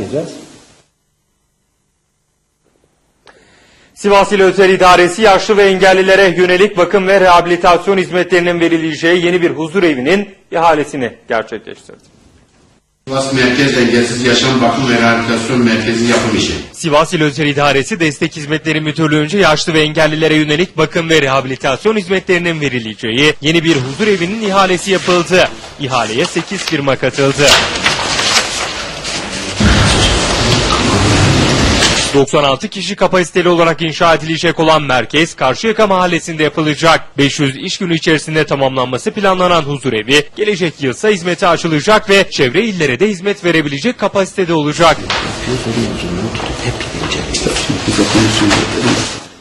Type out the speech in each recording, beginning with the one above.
diyeceğiz. Sivas İl Özel İdaresi yaşlı ve engellilere yönelik bakım ve rehabilitasyon hizmetlerinin verileceği yeni bir huzur evinin ihalesini gerçekleştirdi. Sivas Merkez Engelsiz Yaşam Bakım ve Rehabilitasyon Merkezi yapım işi. Sivas İl Özel İdaresi Destek Hizmetleri Müdürlüğü'nce yaşlı ve engellilere yönelik bakım ve rehabilitasyon hizmetlerinin verileceği yeni bir huzur evinin ihalesi yapıldı. İhaleye 8 firma katıldı. 96 kişi kapasiteli olarak inşa edilecek olan merkez Karşıyaka mahallesinde yapılacak. 500 iş günü içerisinde tamamlanması planlanan huzur evi gelecek yılsa hizmete açılacak ve çevre illere de hizmet verebilecek kapasitede olacak.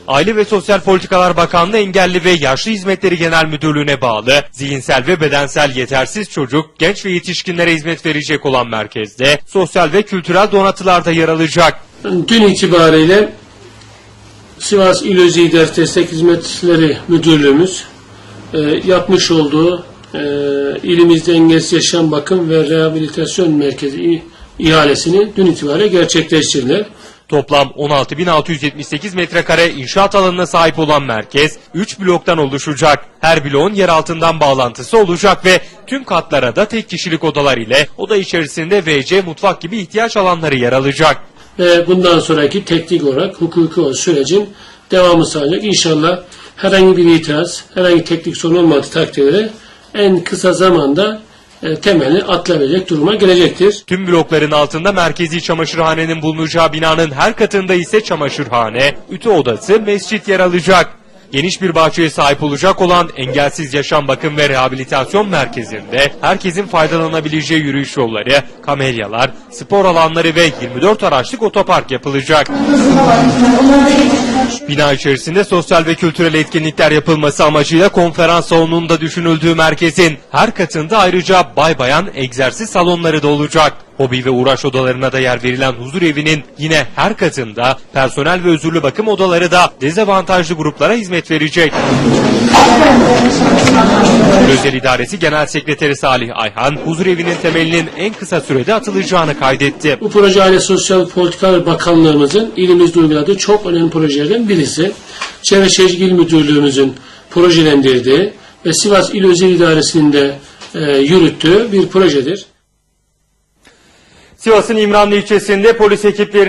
Aile ve Sosyal Politikalar Bakanlığı Engelli ve Yaşlı Hizmetleri Genel Müdürlüğü'ne bağlı zihinsel ve bedensel yetersiz çocuk, genç ve yetişkinlere hizmet verecek olan merkezde sosyal ve kültürel donatılar da yer alacak. Dün itibariyle Sivas İl İdare Destek Hizmetleri Müdürlüğümüz e, yapmış olduğu e, ilimizde engelsiz yaşam bakım ve rehabilitasyon merkezi ihalesini dün itibariyle gerçekleştirdiler. Toplam 16.678 metrekare inşaat alanına sahip olan merkez 3 bloktan oluşacak. Her bloğun yer altından bağlantısı olacak ve tüm katlara da tek kişilik odalar ile oda içerisinde WC, mutfak gibi ihtiyaç alanları yer alacak. Ve bundan sonraki teknik olarak hukuki o sürecin devamı sağlayacak. İnşallah herhangi bir itiraz, herhangi teknik sorun olmadığı takdirde en kısa zamanda e, temelini atlayabilecek duruma gelecektir. Tüm blokların altında merkezi çamaşırhanenin bulunacağı binanın her katında ise çamaşırhane, ütü odası, mescit yer alacak. Geniş bir bahçeye sahip olacak olan Engelsiz Yaşam Bakım ve Rehabilitasyon Merkezi'nde herkesin faydalanabileceği yürüyüş yolları, kamelyalar, spor alanları ve 24 araçlık otopark yapılacak. Bina içerisinde sosyal ve kültürel etkinlikler yapılması amacıyla konferans salonunun da düşünüldüğü merkezin her katında ayrıca bay bayan egzersiz salonları da olacak. Hobi ve uğraş odalarına da yer verilen huzur evinin yine her katında personel ve özürlü bakım odaları da dezavantajlı gruplara hizmet verecek. Özel İdaresi Genel Sekreteri Salih Ayhan, huzur evinin temelinin en kısa sürede atılacağını kaydetti. Bu proje Aile Sosyal Politikalar Bakanlığımızın ilimizde uyguladığı çok önemli projelerden birisi. Çevre Şehircilik İl Müdürlüğümüzün projelendirdiği ve Sivas İl Özel İdaresi'nin de e, yürüttüğü bir projedir. Sivas'ın İmranlı ilçesinde polis ekiplerinin